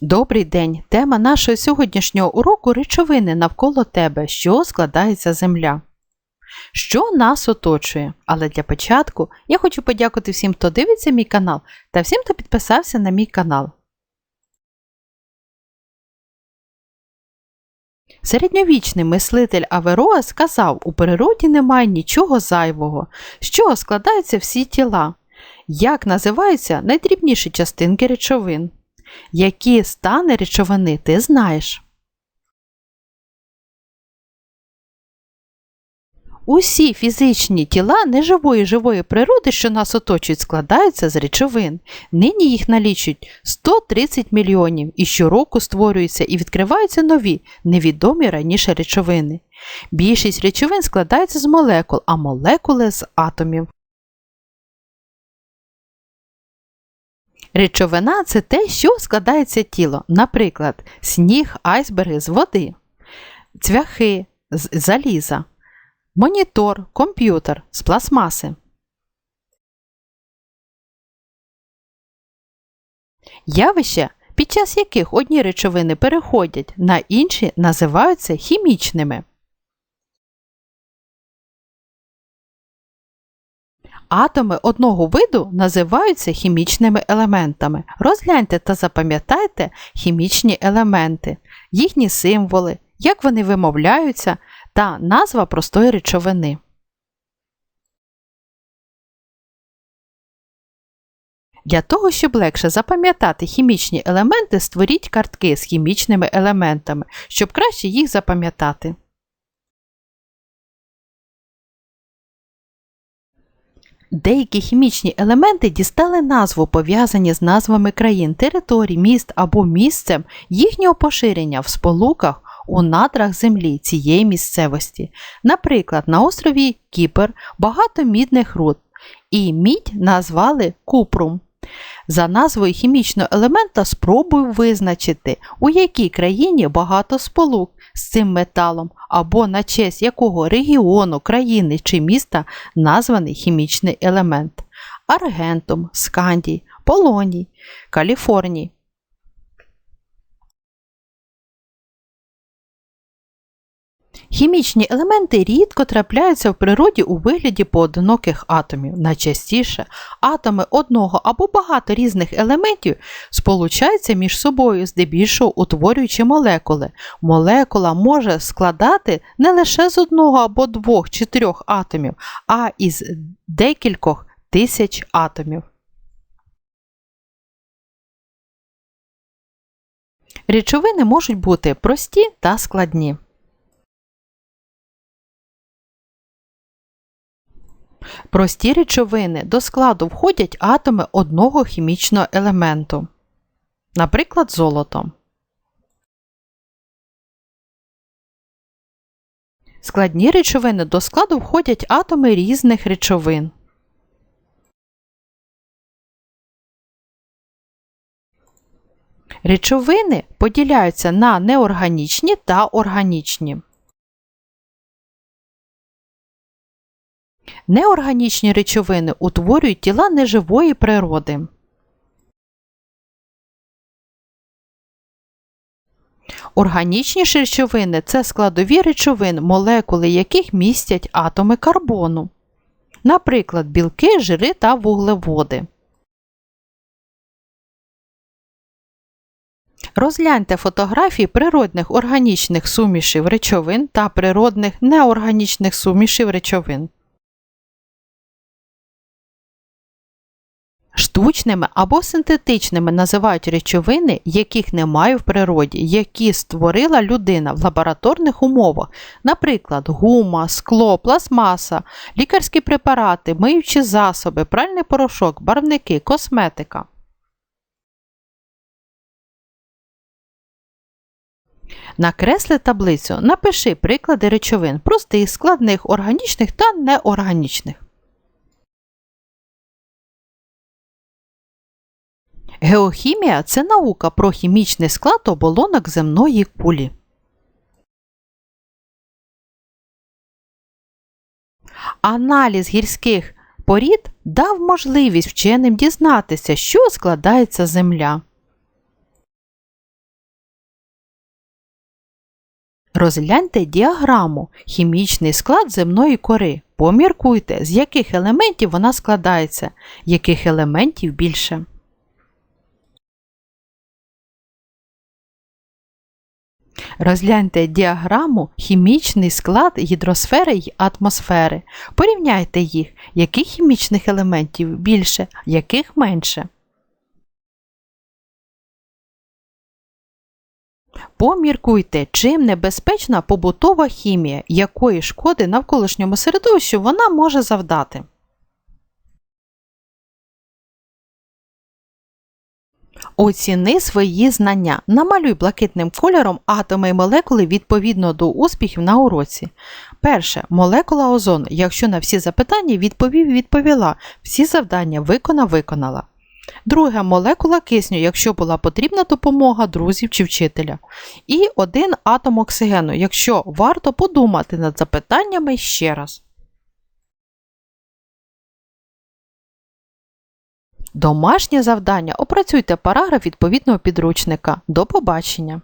Добрий день! Тема нашого сьогоднішнього уроку речовини навколо тебе, що складається земля. Що нас оточує? Але для початку я хочу подякувати всім, хто дивиться мій канал, та всім, хто підписався на мій канал. Середньовічний мислитель Авероа сказав, у природі немає нічого зайвого, з чого складаються всі тіла. Як називаються найдрібніші частинки речовин? Які стани речовини ти знаєш? Усі фізичні тіла неживої живої природи, що нас оточують, складаються з речовин. Нині їх налічують 130 мільйонів і щороку створюються і відкриваються нові, невідомі раніше речовини. Більшість речовин складається з молекул, а молекули з атомів. Речовина це те, що складається тіло, наприклад, сніг, айсберги з води, цвяхи з заліза, монітор, комп'ютер з пластмаси. Явища, під час яких одні речовини переходять на інші, називаються хімічними. Атоми одного виду називаються хімічними елементами. Розгляньте та запам'ятайте хімічні елементи, їхні символи, як вони вимовляються та назва простої речовини. Для того, щоб легше запам'ятати хімічні елементи, створіть картки з хімічними елементами, щоб краще їх запам'ятати. Деякі хімічні елементи дістали назву, пов'язані з назвами країн, територій, міст або місцем їхнього поширення в сполуках у надрах землі цієї місцевості. Наприклад, на острові Кіпер багато мідних руд, і мідь назвали купрум. За назвою хімічного елемента спробуй визначити, у якій країні багато сполук з цим металом, або на честь якого регіону, країни чи міста названий хімічний елемент аргентум, скандій, полоній, Каліфорній. Хімічні елементи рідко трапляються в природі у вигляді поодиноких атомів. Найчастіше атоми одного або багато різних елементів сполучаються між собою, здебільшого утворюючи молекули. Молекула може складати не лише з одного або двох чи трьох атомів, а із декількох тисяч атомів. Речовини можуть бути прості та складні. Прості речовини до складу входять атоми одного хімічного елементу, наприклад, золото. Складні речовини до складу входять атоми різних речовин. Речовини поділяються на неорганічні та органічні. Неорганічні речовини утворюють тіла неживої природи. Органічні речовини це складові речовин, молекули яких містять атоми карбону, наприклад, білки, жири та вуглеводи. Розгляньте фотографії природних органічних сумішів речовин та природних неорганічних сумішів речовин. Штучними або синтетичними називають речовини, яких немає в природі, які створила людина в лабораторних умовах, наприклад, гума, скло, пластмаса, лікарські препарати, миючі засоби, пральний порошок, барвники, косметика. Накресли таблицю, напиши приклади речовин простих, складних, органічних та неорганічних. Геохімія це наука про хімічний склад оболонок земної кулі. Аналіз гірських порід дав можливість вченим дізнатися, що складається земля. Розгляньте діаграму хімічний склад земної кори. Поміркуйте, з яких елементів вона складається, яких елементів більше. Розгляньте діаграму хімічний склад гідросфери й атмосфери. Порівняйте їх, яких хімічних елементів більше, яких менше. Поміркуйте, чим небезпечна побутова хімія, якої шкоди навколишньому середовищу вона може завдати. Оціни свої знання. Намалюй блакитним кольором атоми і молекули відповідно до успіхів на уроці. Перше. Молекула озону. Якщо на всі запитання відповів відповіла, всі завдання виконав виконала. Друге молекула кисню, якщо була потрібна допомога друзів чи вчителя. І один атом оксигену, якщо варто подумати над запитаннями ще раз. Домашнє завдання. Опрацюйте параграф відповідного підручника. До побачення!